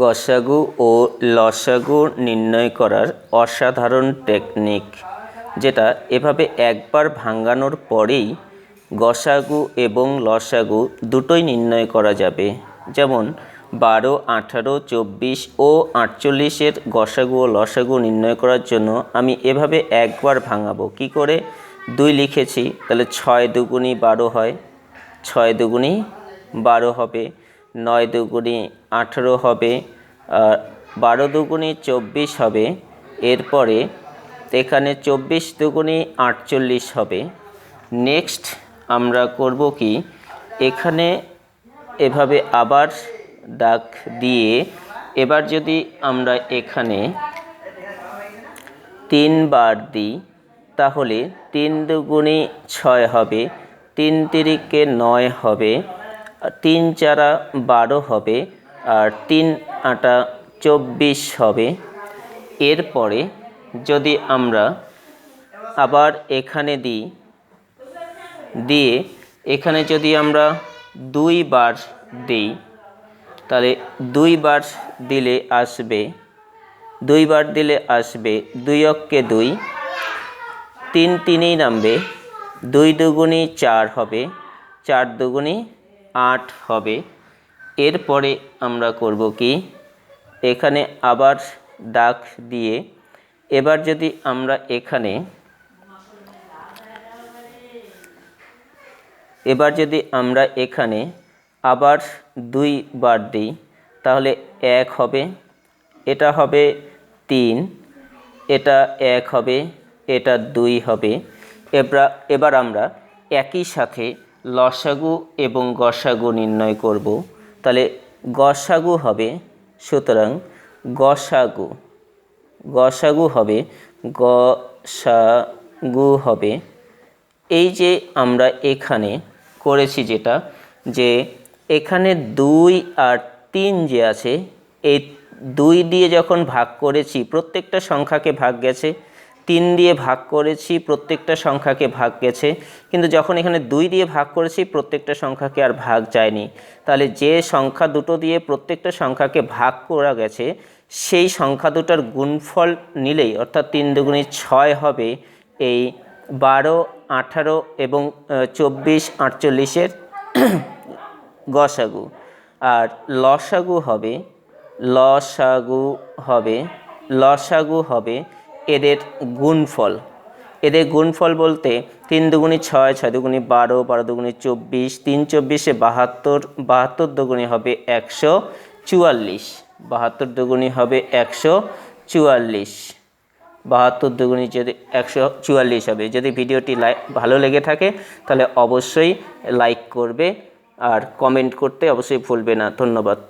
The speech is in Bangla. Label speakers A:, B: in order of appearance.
A: গসাগু ও লসাগু নির্ণয় করার অসাধারণ টেকনিক, যেটা এভাবে একবার ভাঙানোর পরেই গসাগু এবং লসাগু দুটোই নির্ণয় করা যাবে। যেমন, বারো, আঠারো, চব্বিশ ও আটচল্লিশের গসাগু ও লসাগু নির্ণয় করার জন্য আমি এভাবে একবার ভাঙাবো। কি করে? দুই লিখেছি, তাহলে ছয় দুগুণি বারো হয়, ছয় দুগুণি বারো হবে। নয় দুগুণি আঠেরো হবে, আর বারো দুগুণি চব্বিশ হবে, এরপরে এখানে চব্বিশ দুগুণি আটচল্লিশ হবে। নেক্সট আমরা করব কি, এখানে এভাবে আবার দাগ দিয়ে এবার যদি আমরা এখানে তিনবার দিই, তাহলে তিন দুগুণে ছয় হবে, তিন তিরিকে নয় হবে তিন চারা বারো হবে আর তিন আটা চব্বিশ হবে। এরপরে যদি আমরা আবার এখানে দিই, দিয়ে এখানে যদি আমরা দুইবার দিই, তাহলে দুইবার দিলে আসবে দুইবার দিলে আসবে দুই অক্ষে দুই, তিন তিনেই নামবে, দুই দুগুণি চার হবে, চার দুগুণি আট হবে। এরপরে আমরা করব কি? এখানে আবার দাগ দিয়ে, এবার যদি আমরা এখানে, এবার যদি আমরা এখানে আবার দুইবার দিই, তাহলে এক হবে, এটা হবে তিন, এটা এক হবে, এটা দুই হবে। এবার এবার আমরা একই সাথে লসাগু এবং গসাগু নির্ণয় করব। তাহলে গসাগু হবে, সুতরাং গসাগু গসাগু হবে গ গসাগু হবে। এই যে আমরা এখানে করেছি যেটা, যে এখানে দুই আর তিন যে আছে, এই দুই দিয়ে যখন ভাগ করেছি, প্রত্যেকটা সংখ্যাকে ভাগ গেছে তিন দিয়ে ভাগ করেছি, প্রত্যেকটা সংখ্যাকে ভাগ গেছে। কিন্তু যখন এখানে দুই দিয়ে ভাগ করেছি, প্রত্যেকটা সংখ্যাকে আর ভাগ যায়নি। তাহলে যে সংখ্যা দুটো দিয়ে প্রত্যেকটা সংখ্যাকে ভাগ করা গেছে, সেই সংখ্যা দুটার গুণফল নিলেই, অর্থাৎ তিন দুগুণে ছয় হবে এই বারো, আঠারো এবং চব্বিশ, আটচল্লিশের গসাগু। আর লসাগু হবে লসাগু হবে লসাগু হবে এদের গুণফল। এদের গুণফল বলতে তিন দুগুণি ছয় ছয় দুগুণি বারো বারো দুগুণি চব্বিশ, তিন চব্বিশে বাহাত্তর বাহাত্তর দুগুণি হবে একশো চুয়াল্লিশ, বাহাত্তর দুগুণি হবে একশো চুয়াল্লিশ, বাহাত্তর দুগুণি যদি একশো চুয়াল্লিশ হবে। যদি ভিডিওটি লাইক ভালো লেগে থাকে, তাহলে অবশ্যই লাইক করবে আর কমেন্ট করতে অবশ্যই ভুলবে না। ধন্যবাদ।